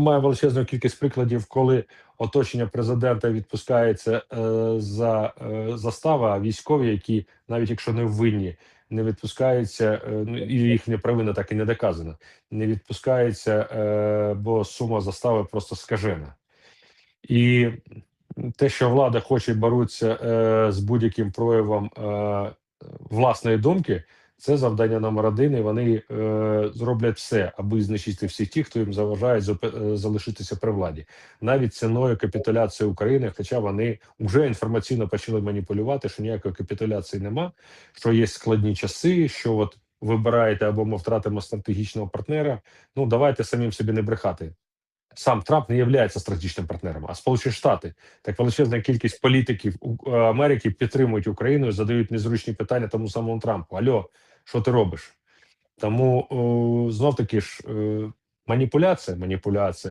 Має величезну кількість прикладів, коли оточення президента відпускається е, за е, застави, а військові, які навіть якщо не винні, не відпускаються, е, ну і їхня провина так і не доказана. Не відпускаються, е, бо сума застави просто скажена. І те, що влада хоче боротися е, з будь-яким проявом е, власної думки, це завдання номер один, і вони е, зроблять все, аби знищити всіх тих, хто їм заважає е, залишитися при владі, навіть ціною капітуляції України. Хоча вони вже інформаційно почали маніпулювати, що ніякої капітуляції нема, що є складні часи, що от вибираєте або ми втратимо стратегічного партнера. Ну давайте самим собі не брехати. Сам Трамп не є стратегічним партнером, а Сполучені Штати так величезна кількість політиків е, Америки підтримують Україну і задають незручні питання тому самому Трампу. Альо, що ти робиш? Тому знов таки ж е, маніпуляція, маніпуляція.